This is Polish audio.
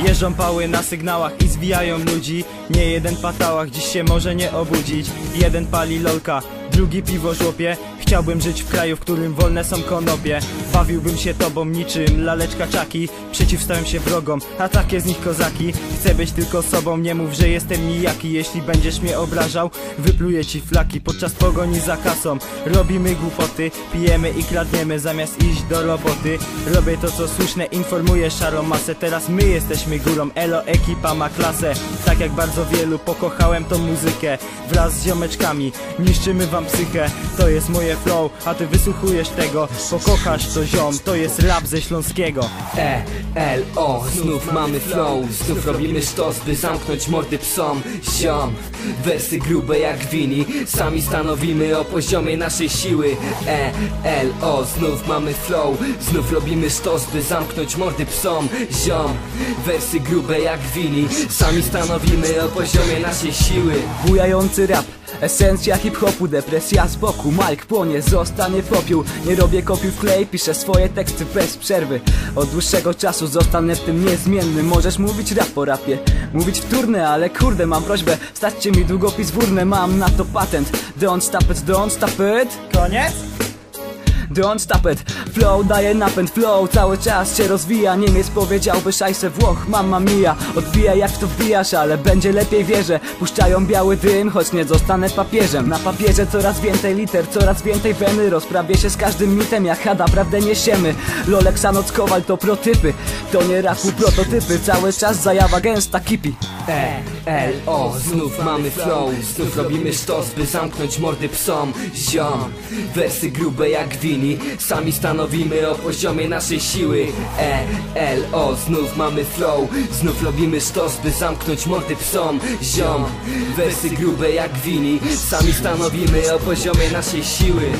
Jeżdżą pały na sygnałach i zwijają ludzi. Nie jeden patałach dziś się może nie obudzić. Jeden pali lolka, drugi piwo żłopie Chciałbym żyć w kraju, w którym wolne są konopie. Bawiłbym się tobą niczym laleczka czaki. Przeciwstałem się wrogom, a takie z nich kozaki. Chcę być tylko sobą, nie mów, że jestem nijaki. Jeśli będziesz mnie obrażał, wypluję ci flaki Podczas pogoni za kasą. Robimy głupoty, pijemy i kradniemy Zamiast iść do roboty. Robię to co słuszne, informuję szarą masę. Teraz my jesteśmy górą, elo ekipa ma klasę. Tak jak bardzo wielu pokochałem tą muzykę Wraz z ziomeczkami. Niszczymy wam psychę To jest moje flow, a ty wysłuchujesz tego. Pokochasz to ziom, to jest rap ze śląskiego. E, L, O, znów mamy flow. Znów robimy sztos, by zamknąć mordy psom. Ziom, wersy grube jak wini. Sami stanowimy o poziomie naszej siły. E, L, O, znów mamy flow. Znów robimy sztos, by zamknąć mordy psom. Ziom, wersy grube jak wini. Sami stanowimy o poziomie naszej siły. Bujający rap Esencja hip-hopu, depresja z boku. Mike płonie, zostanie popiół. Nie robię kopiuj w klej, piszę swoje teksty bez przerwy. Od dłuższego czasu zostanę w tym niezmienny. Możesz mówić rap po rapie, mówić wtórne Ale kurde, mam prośbę, stawcie mi długopis w urnę Mam na to patent. Don't stop it, don't stop it. Koniec? Don't stop it, flow daje napęd, flow cały czas się rozwija. Niemiec powiedziałby szajse Włoch, mamma mia. Odbija jak to wbijasz, ale będzie lepiej wierzę. Puszczają biały dym, choć nie zostanę papieżem. Na papierze coraz więcej liter, coraz więcej weny. Rozprawię się z każdym mitem, jak hada prawdę niesiemy. Lolek, Sanoc, Kowal to protypy. To nie rapu prototypy, cały czas zajawa gęsta kipi E, L, O, znów mamy flow. Znów robimy sztos, by zamknąć mordy psom. Ziom, wersy grube jak wini. Sami stanowimy o poziomie naszej siły. E, L, O, znów mamy flow. Znów robimy sztos, by zamknąć mordy psom. Ziom, wersy grube jak wini. Sami stanowimy o poziomie naszej siły